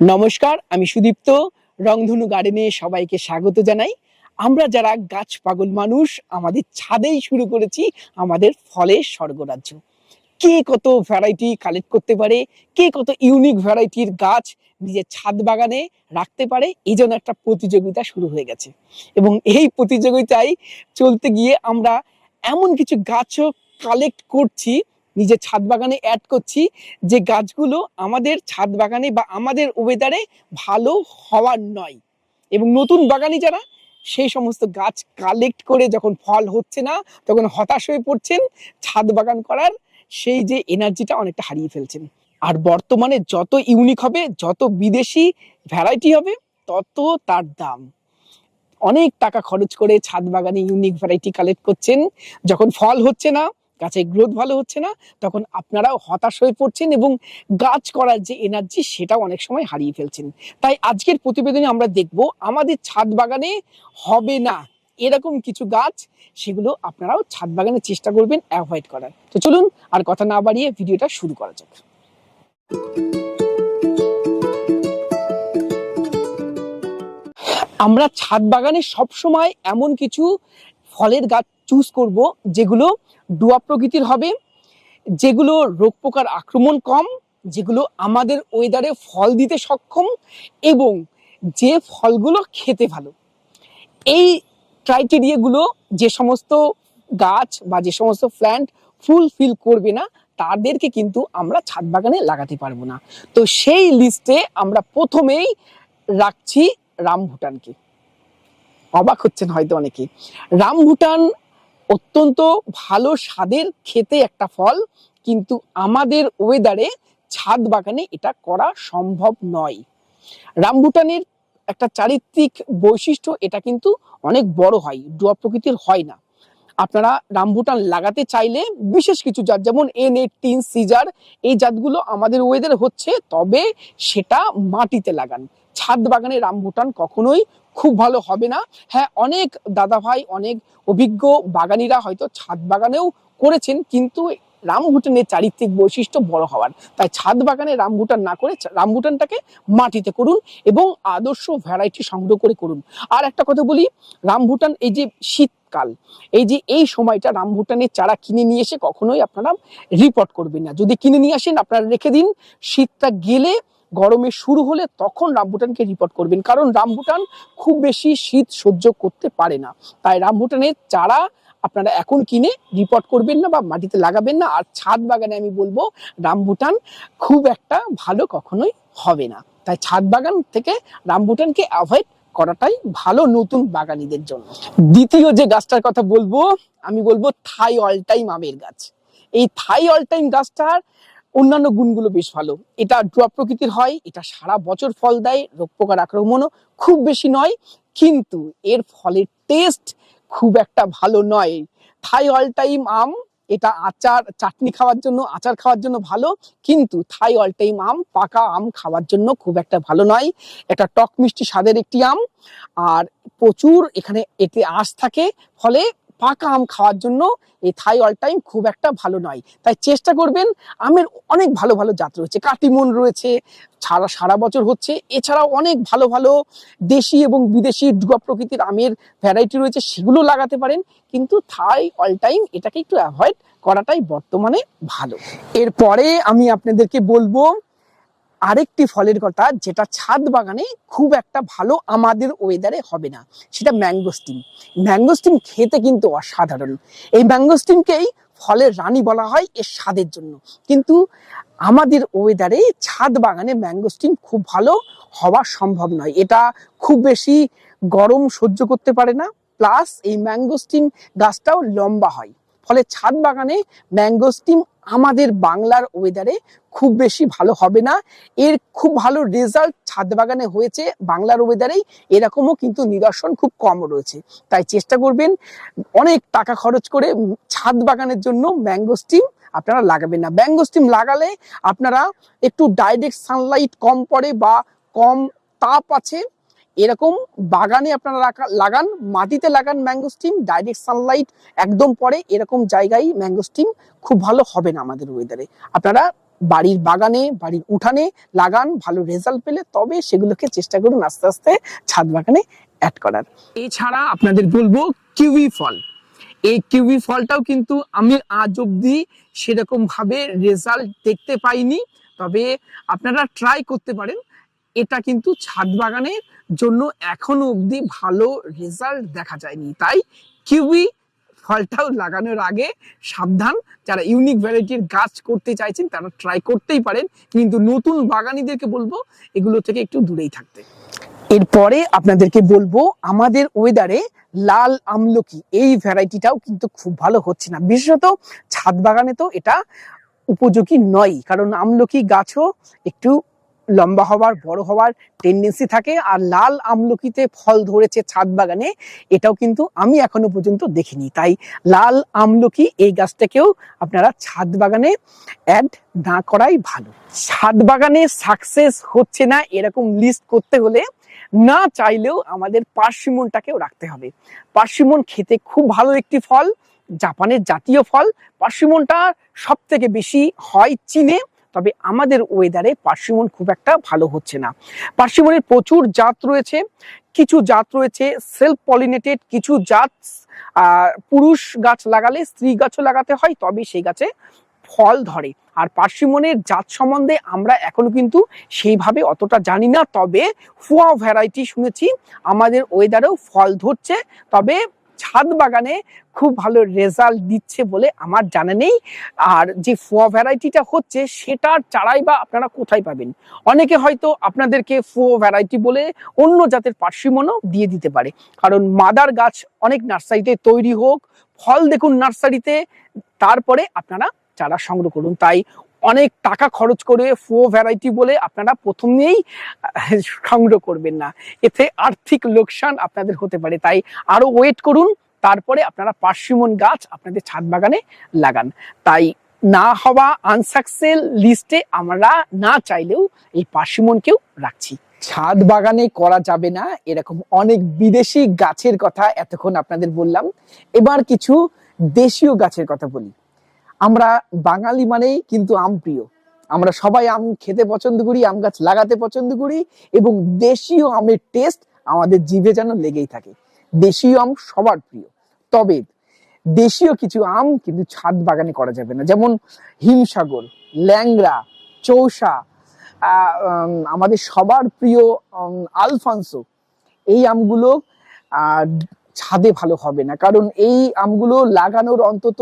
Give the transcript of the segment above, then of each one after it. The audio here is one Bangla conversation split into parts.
নমস্কার, আমি সুদীপ্ত। রংধনু গার্ডেনে সবাইকে স্বাগত জানাই। আমরা যারা গাছ পাগল মানুষ, আমাদের ছাদেই শুরু করেছি আমাদের ফলের স্বর্গরাজ্য। কে কত ভ্যারাইটি কালেক্ট করতে পারে, কে কত ইউনিক ভ্যারাইটির গাছ নিজের ছাদ বাগানে রাখতে পারে, এই জন্য একটা প্রতিযোগিতা শুরু হয়ে গেছে। এবং এই প্রতিযোগিতায় চলতে গিয়ে আমরা এমন কিছু গাছও কালেক্ট করছি নিজের ছাদ বাগানে অ্যাড করছি যে গাছগুলো আমাদের ছাদ বাগানে বা আমাদের ওয়েদারে ভালো হওয়ার নয়। এবং নতুন বাগানি যারা, সেই সমস্ত গাছ কালেক্ট করে যখন ফল হচ্ছে না, তখন হতাশ হয়ে পড়ছেন, ছাদ বাগান করার সেই যে এনার্জিটা অনেকটা হারিয়ে ফেলছেন। আর বর্তমানে যত ইউনিক হবে, যত বিদেশি ভ্যারাইটি হবে, তত তার দাম। অনেক টাকা খরচ করে ছাদ বাগানে ইউনিক ভ্যারাইটি কালেক্ট করছেন। যখন ফল হচ্ছে না গাছের গ্রোথ ভালো হচ্ছে না, তখন আপনারাও হতাশ হয়ে পড়ছেন এবং গাছ করার যে এনার্জি সেটাও অনেক সময় হারিয়ে ফেলছেন। তাই আজকের প্রতিবেদনে আমরা দেখব আমাদের ছাদ বাগানে হবে না এরকম কিছু গাছ, সেগুলো আপনারাও ছাদ বাগানে চেষ্টা করবেন অ্যাভয়েড করার। তো চলুন আর কথা না বাড়িয়ে ভিডিওটা শুরু করা যাক। আমরা ছাদ বাগানে সবসময় এমন কিছু ফলের গাছ চুজ করব যেগুলো ডুয়া প্রকৃতির হবে, যেগুলো রোগ পোকার আক্রমণ কম, যেগুলো আমাদের ওয়েদারে ফল দিতে সক্ষম এবং যে ফলগুলো খেতে ভালো। এই ক্রাইটেরিয়াগুলো যে সমস্ত গাছ বা যে সমস্ত প্ল্যান্ট ফুলফিল করবে না, তাদেরকে কিন্তু আমরা ছাদ বাগানে লাগাতে পারব না। তো সেই লিস্টে আমরা প্রথমেই রাখছি রামভুটানকে। অবাক হচ্ছেন হয়তো অনেকে। রামভুটান অত্যন্ত ভালো স্বাদের খেতে একটা ফল, কিন্তু আমাদের ওয়েদারে ছাদ বাগানে এটা করা সম্ভব নয়। রামভুটানের একটা চারিত্রিক বৈশিষ্ট্য, এটা কিন্তু অনেক বড় হয় ডুয়া প্রকৃতির হয় না। আপনারা রামভুটান লাগাতে চাইলে বিশেষ কিছু জাত, যেমন এন এইটিন সিজার এই জাতগুলো আমাদের ওয়েদারে হচ্ছে, তবে সেটা মাটিতে লাগান। ছাদ বাগানে রামভুটান কখনোই খুব ভালো হবে না। হ্যাঁ অনেক দাদা ভাই অনেক অভিজ্ঞ বাগানিরা হয়তো ছাদ বাগানেও করেছেন, কিন্তু রামভুটানের চারিত্রিক বৈশিষ্ট্য বড় হওয়ার। তাই ছাদ বাগানে রামভুটান না করে রামভুটানটাকে মাটিতে করুন এবং আদর্শ ভ্যারাইটি সংগ্রহ করে করুন। আর একটা কথা বলি, রামভুটান এই যে শীতকাল, এই যে এই সময়টা রামভুটানের চারা কিনে নিয়ে এসে কখনোই আপনারা রিপোর্ট করবেন না। যদি কিনে নিয়ে আসেন, আপনারা রেখে দিন, শীতটা গেলে গরমে শুরু হলে তখন রামভুটানকে রিপোর্ট করবেন। কারণ রামভুটান খুব বেশি শীত সহ্য করতে পারে না। তাই রামভুটানের চারা আপনারা এখন কিনে রিপোর্ট করবেন না বা মাটিতে লাগাবেন না। আর ছাদ বাগানে আমি বলব রামভুটান খুব একটা ভালো কখনোই হবে না। তাই ছাদ বাগান থেকে রামভুটানকে অ্যাভয়েড করাটাই ভালো নতুন বাগানিদের জন্য। দ্বিতীয় যে গাছটার কথা বলব, আমি বলব থাই অল টাইম আমের গাছ। এই থাই অল টাইম গাছটার অন্যান্য গুণগুলো বেশ ভালো। এটা ড্রপ প্রকৃতির হয়, এটা সারা বছর ফল দেয়, রোগ পোকার আক্রমণও খুব বেশি নয়, কিন্তু এর ফলের টেস্ট খুব একটা ভালো নয়। থাই অল টাইম আম, এটা আচার, চাটনি খাওয়ার জন্য, আচার খাওয়ার জন্য ভালো, কিন্তু থাই অল টাইম আম, পাকা আম খাওয়ার জন্য খুব একটা ভালো নয়। এটা টক মিষ্টি স্বাদের একটি আম, আর প্রচুর এখানে এতে আঁশ থাকে, ফলে পাকা আম খাওয়ার জন্য এই থাই অল টাইম খুব একটা ভালো নয়। তাই চেষ্টা করবেন আমের অনেক ভালো ভালো জাত রয়েছে। কাটিমন রয়েছে, সারা সারা বছর হচ্ছে। এছাড়াও অনেক ভালো ভালো দেশি এবং বিদেশি ডুবা প্রকৃতির আমের ভ্যারাইটি রয়েছে, সেগুলো লাগাতে পারেন। কিন্তু থাই অল টাইম এটাকে একটু অ্যাভয়েড করাটাই বর্তমানে ভালো। এরপরে আমি আপনাদেরকে বলব আরেকটি ফলের কথা, যেটা ছাদ বাগানে খুব একটা ভালো আমাদের ওয়েদারে হবে না, সেটা ম্যাঙ্গোস্টিম ম্যাঙ্গোস্টিন খেতে কিন্তু অসাধারণ। এই ম্যাঙ্গোস্টিনকেই ফলের রানী বলা হয় এর স্বাদের জন্য। কিন্তু আমাদের ওয়েদারে ছাদ বাগানে ম্যাঙ্গোস্টিন খুব ভালো হওয়া সম্ভব নয়। এটা খুব বেশি গরম সহ্য করতে পারে না প্লাস এই ম্যাঙ্গোস্টিন গাছটাও লম্বা হয়। ফলে ছাদ বাগানে ম্যাঙ্গোস্টিন আমাদের বাংলার ওয়েদারে খুব বেশি ভালো হবে না। এর খুব ভালো রেজাল্ট ছাদ বাগানে হয়েছে, বাংলার ওয়েদারেই এরকমও কিন্তু নিদর্শন খুব কম রয়েছে। তাই চেষ্টা করবেন অনেক টাকা খরচ করে ছাদ বাগানের জন্য ম্যাঙ্গো স্টিম আপনারা লাগাবেন না। ম্যাঙ্গো স্টিম লাগালে আপনারা একটু ডাইরেক্ট সানলাইট কম পড়ে বা কম তাপ আছে এরকম বাগানে আপনারা লাগান, মাটিতে লাগান ম্যাঙ্গো স্টিম ডাইরেক্ট সানলাইট একদম পরে এরকম জায়গায় ম্যাঙ্গো স্টিম খুব ভালো হবে না আমাদের ওয়েদারে আপনারা বাড়ির বাগানে, বাড়ির উঠানে লাগান, ভালো রেজাল্ট পেলে তবে সেগুলোকে চেষ্টা করুন আস্তে আস্তে ছাদ বাগানে অ্যাড করার। এছাড়া আপনাদের বলব কিউই ফল। এই কিউই ফলটাও কিন্তু আমি আজ অব্দি সেরকম ভাবে রেজাল্ট দেখতে পাইনি, তবে আপনারা ট্রাই করতে পারেন। এটা কিন্তু ছাদ বাগানের জন্য এখনও অবধি ভালো রেজাল্ট দেখা যায়নি। তাই কিউই ফলটাও লাগানোর আগে সাবধান। যারা ইউনিক ভ্যারাইটির গাছ করতে চাইছেন, তারা ট্রাই করতেই পারেন। কিন্তু নতুন বাগানিদেরকে বলব, এগুলো থেকে একটু দূরেই থাকতে। এরপরে আপনাদেরকে বলব, আমাদের ওয়েদারে লাল আমলকি, এই ভ্যারাইটিটাও কিন্তু খুব ভালো হচ্ছে না। বিশেষত ছাদ বাগানে তো এটা উপযোগী নয়। কারণ আমলকি গাছও একটু লম্বা হওয়ার, বড় হওয়ার টেন্ডেন্সি থাকে আর লাল আমলকিতে ফল ধরেছে ছাদ বাগানে, এটাও কিন্তু আমি এখনও পর্যন্ত দেখিনি। তাই লাল আমলকি এই গাছটাকেও আপনারা ছাদ বাগানে অ্যাড না করাই ভালো। ছাদ বাগানে সাকসেস হচ্ছে না এরকম লিস্ট করতে হলে না চাইলেও আমাদের পার্সিমনটাকেও রাখতে হবে। পার্সিমন খেতে খুব ভালো একটি ফল, জাপানের জাতীয় ফল। পার্সিমনটা সব থেকে বেশি হয় চীনে। তবে আমাদের ওয়েদারে পার্সিমন খুব একটা ভালো হচ্ছে না। পার্সিমনের প্রচুর জাত রয়েছে, কিছু জাত রয়েছে সেলফ পলিনেটেড কিছু জাত পুরুষ গাছ লাগালে স্ত্রী গাছও লাগাতে হয়, তবে সেই গাছে ফল ধরে। আর পার্সিমনের জাত সম্বন্ধে আমরা এখনও কিন্তু সেইভাবে অতটা জানি না, তবে ফুয়া ভ্যারাইটি শুনেছি, আমাদের ওয়েদারেও ফল ধরছে, তবে ছাদ বাগানে খুব ভালো রেজাল্ট দিচ্ছে বলে আমার জানা নেই। আর যে ফুয়া ভ্যারাইটিটা হচ্ছে, সেটার চারাই বা আপনারা কোথায় পাবেন? অনেকে হয়তো আপনাদেরকে ফুয়ো ভ্যারাইটি বলে অন্য জাতের পার্সিমনও দিয়ে দিতে পারে। কারণ মাদার গাছ অনেক নার্সারিতে তৈরি হোক, ফল দেখুন নার্সারিতে, তারপরে আপনারা চারা সংগ্রহ করুন। তাই অনেক টাকা খরচ করে ফো ভ্যারাইটি বলে আপনারা প্রথম নিয়েই সংগ্রহ করবেন না। এতে আর্থিক লোকসান আপনাদের হতে পারে। তাই আরও ওয়েট করুন, তারপরে আপনারা পার্সিমন গাছ আপনাদের ছাদ বাগানে লাগান। তাই না হওয়া আনসাকসেল লিস্টে আমরা না চাইলেও এই পার্সিমনকেও রাখছি। ছাদ বাগানে করা যাবে না, এরকম অনেক বিদেশি গাছের কথা এতক্ষণ আপনাদের বললাম। এবার কিছু দেশীয় গাছের কথা বলি। আমরা বাঙালি মানেই কিন্তু আম প্রিয়। আমরা সবাই আম খেতে পছন্দ করি, আম গাছ লাগাতে পছন্দ করি এবং দেশীয় আমের টেস্ট আমাদের জিভে যেন লেগেই থাকে। দেশীয় আম সবার প্রিয়। তবে দেশীয় কিছু আম কিন্তু ছাদ বাগানে করা যাবে না। যেমন হিমসাগর, ল্যাংড়া, চৌসা আমাদের সবার প্রিয় আলফানসো, এই আমগুলো ছাদে ভালো হবে না। কারণ এই আমগুলো লাগানোর অন্তত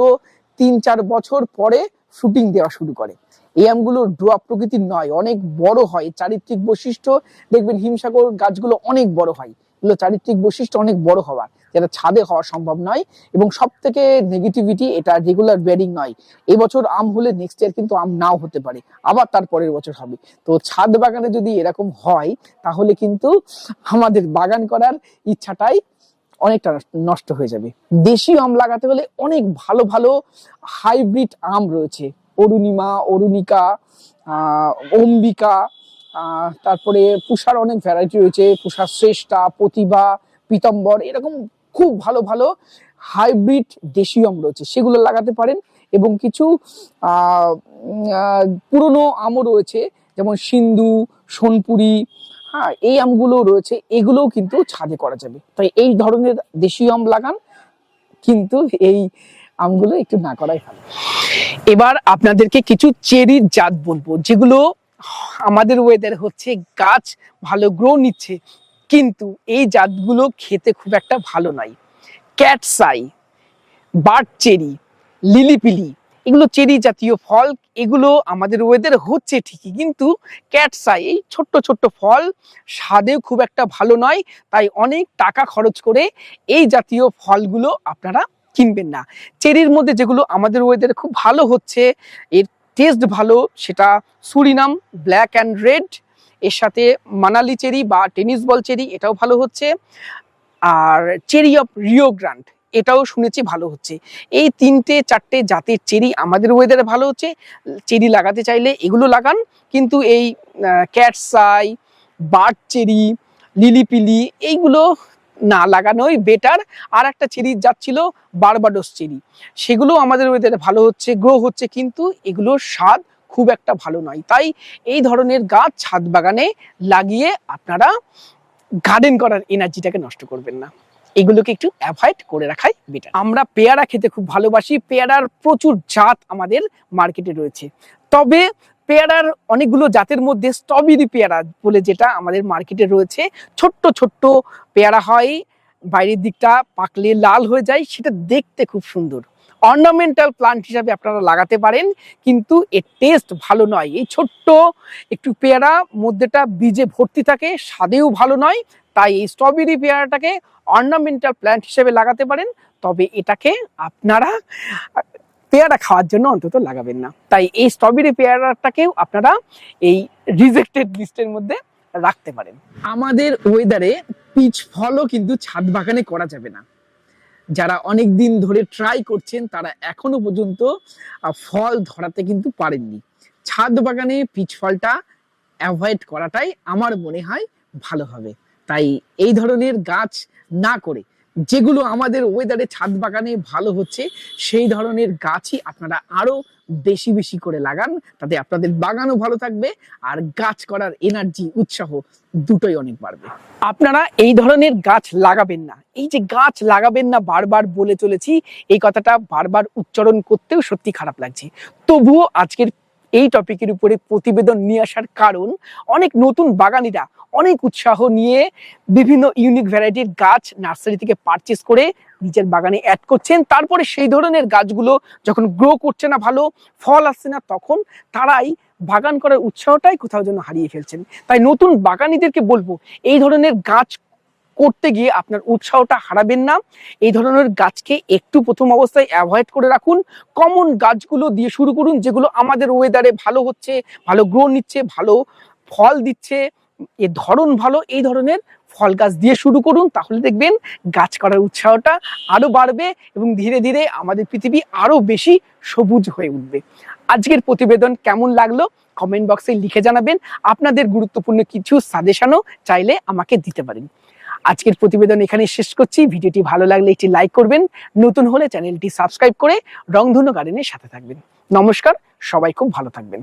তিন চার বছর পরে শুটিং দেওয়া শুরু করে। এই আমগুলো ড্রপ প্রকৃতির নয়, অনেক বড় হয়। চারিত্রিক বৈশিষ্ট্য দেখবেন হিমসাগর গাছগুলো অনেক বড় হয়। এগুলো চারিত্রিক বৈশিষ্ট্য অনেক বড় হওয়ার। যেটা ছাদে হওয়া সম্ভব নয় এবং সব থেকে নেগেটিভিটি এটা রেগুলার বেয়ারিং নয়। এবছর আম হলে নেক্সট ইয়ার কিন্তু আম নাও হতে পারে। আবার তার পরের বছর হবে। তো ছাদ বাগানে যদি এরকম হয়, তাহলে কিন্তু আমাদের বাগান করার ইচ্ছাটাই অনেকটা নষ্ট- হয়ে যাবে। দেশি আম লাগাতে হলে অনেক ভালো ভালো হাইব্রিড আম রয়েছে। অরুণিমা, অরুণিকা অম্বিকা তারপরে পুষার অনেক ভ্যারাইটি রয়েছে। পুষার শ্রেষ্ঠা, প্রতিভা, পীতম্বর, এরকম খুব ভালো ভালো হাইব্রিড দেশীয় আম রয়েছে। সেগুলো লাগাতে পারেন এবং কিছু পুরনো আমও রয়েছে। যেমন সিন্ধু, সোনপুরি হ্যাঁ এই আমগুলো রয়েছে, এগুলোও কিন্তু ছাদে করা যাবে। তাই এই ধরনের দেশীয় আম লাগান, কিন্তু এই আমগুলো একটু না করাই ভালো। এবার আপনাদেরকে কিছু চেরির জাত বলব, যেগুলো আমাদের ওয়েদার হচ্ছে, গাছ ভালো গ্রো নিচ্ছে, কিন্তু এই জাতগুলো খেতে খুব একটা ভালো নয় ক্যাটসাই বার্ড চেরি লিলিপিলি এগুলো চেরি জাতীয় ফল, এগুলো আমাদের ওয়েদার হচ্ছে ঠিকই, কিন্তু ক্যাটসাই এই ছোট্ট ছোট্ট ফল স্বাদেও খুব একটা ভালো নয়, তাই অনেক টাকা খরচ করে এই জাতীয় ফলগুলো আপনারা কিনবেন না। চেরির মধ্যে যেগুলো আমাদের ওয়েদারে খুব ভালো হচ্ছে, এর টেস্ট ভালো, সেটা সুরিনাম ব্ল্যাক অ্যান্ড রেড এর সাথে মানালি চেরি বা টেনিস বল চেরি, এটাও ভালো হচ্ছে। আর চেরি অফ রিও গ্রান্ড এটাও শুনেছি ভালো হচ্ছে। এই তিনটে, চারটে জাতের চেরি আমাদের ওয়েদারে ভালো হচ্ছে। চেরি লাগাতে চাইলে এগুলো লাগান। কিন্তু এই ক্যাটসাই বার্ড চেরি লিলিপিলি এইগুলো না লাগানোই বেটার আর একটা চেরি যাচ্ছিল বারবাডোস চেরি। সেগুলো আমাদের ওয়েদারে ভালো হচ্ছে গ্রো হচ্ছে, কিন্তু এগুলোর স্বাদ খুব একটা ভালো নয়। তাই এই ধরনের গাছ ছাদ বাগানে লাগিয়ে আপনারা গার্ডেন করার এনার্জিটাকে নষ্ট করবেন না। এগুলোকে একটু অ্যাভয়েড করে রাখাই বেটার আমরা পেয়ারা খেতে খুব ভালোবাসি, পেয়ারার প্রচুর জাত আমাদের মার্কেটে রয়েছে। তবে পেয়ারার অনেকগুলো জাতের মধ্যে স্ট্রবেরি পেয়ারা বলে যেটা আমাদের মার্কেটে রয়েছে, ছোট্ট ছোট্ট পেয়ারা হয়, বাইরের দিকটা পাকলে লাল হয়ে যায়, সেটা দেখতে খুব সুন্দর। অর্নামেন্টাল প্লান্ট হিসাবে আপনারা লাগাতে পারেন, কিন্তু এর টেস্ট ভালো নয়। এই ছোট্ট একটু পেয়ারা মধ্যেটা বীজে ভর্তি থাকে, স্বাদেও ভালো নয় তাই এই স্ট্রবেরি পেয়ারাটাকে অর্নামেন্টাল প্ল্যান্ট হিসেবে লাগাতে পারেন। তবে এটাকে আপনারা পেয়ারা খাওয়ার জন্য অন্তত লাগাবেন না। তাই এই স্ট্রবেরি পেয়ারাটাকেও আপনারা এই রিজেক্টেড লিস্টের মধ্যে রাখতে পারেন। আমাদের ওয়েদারে পিচ ফলও কিন্তু ছাদ বাগানে করা যাবে না। যারা অনেক দিন ধরে ট্রাই করছেন, তারা এখনও পর্যন্ত ফল ধরাতে কিন্তু পারেননি। ছাদ বাগানে পিচ ফলটা অ্যাভয়েড করাটাই আমার মনে হয় ভালো হবে। তাই এই ধরনের গাছ না করে, যেগুলো আমাদের ওয়েদারে ছাদ বাগানে ভালো হচ্ছে, সেই ধরনের গাছই আপনারা আরও বেশি বেশি করে লাগান, তাতে আপনাদের বাগানও ভালো থাকবে আর গাছ করার এনার্জি উৎসাহ দুটোই অনেক বাড়বে। আপনারা এই ধরনের গাছ লাগাবেন না। এই যে গাছ লাগাবেন না বারবার বলে চলেছি, এই কথাটা বারবার উচ্চারণ করতেও সত্যি খারাপ লাগছে। তবুও আজকের এই টপিকের উপরে প্রতিবেদন নিয়ে আসার কারণ, অনেক নতুন বাগানিরা অনেক উৎসাহ নিয়ে বিভিন্ন ইউনিক ভ্যারাইটির গাছ নার্সারি থেকে পারচেস করে নিজের বাগানে অ্যাড করছেন। তারপরে সেই ধরনের গাছগুলো যখন গ্রো করছে না ভালো, ফল আসছে না তখন তারাই বাগান করার উৎসাহটাই কোথাও যেন হারিয়ে ফেলছেন। তাই নতুন বাগানিদেরকে বলব, এই ধরনের গাছ করতে গিয়ে আপনার উৎসাহটা হারাবেন না। এই ধরনের গাছকে একটু প্রথম অবস্থায় অ্যাভয়েড করে রাখুন। কমন গাছগুলো দিয়ে শুরু করুন, যেগুলো আমাদের ওয়েদারে ভালো হচ্ছে, ভালো গ্রো নিচ্ছে, ভালো ফল দিচ্ছে। এর ধরন ভালো, এই ধরনের ফল গাছ দিয়ে শুরু করুন, তাহলে দেখবেন গাছ করার উৎসাহটা আরও বাড়বে এবং ধীরে ধীরে আমাদের পৃথিবী আরও বেশি সবুজ হয়ে উঠবে। আজকের প্রতিবেদন কেমন লাগল? কমেন্ট বক্সে লিখে জানাবেন। আপনাদের গুরুত্বপূর্ণ কিছু সাজেশনও চাইলে আমাকে দিতে পারেন। আজকের প্রতিবেদন এখানে শেষ করছি। ভিডিওটি ভালো লাগলে একটি লাইক করবেন। নতুন হলে চ্যানেলটি সাবস্ক্রাইব করে রংধনু গার্ডেনের সাথে থাকবেন। নমস্কার, সবাই খুব ভালো থাকবেন।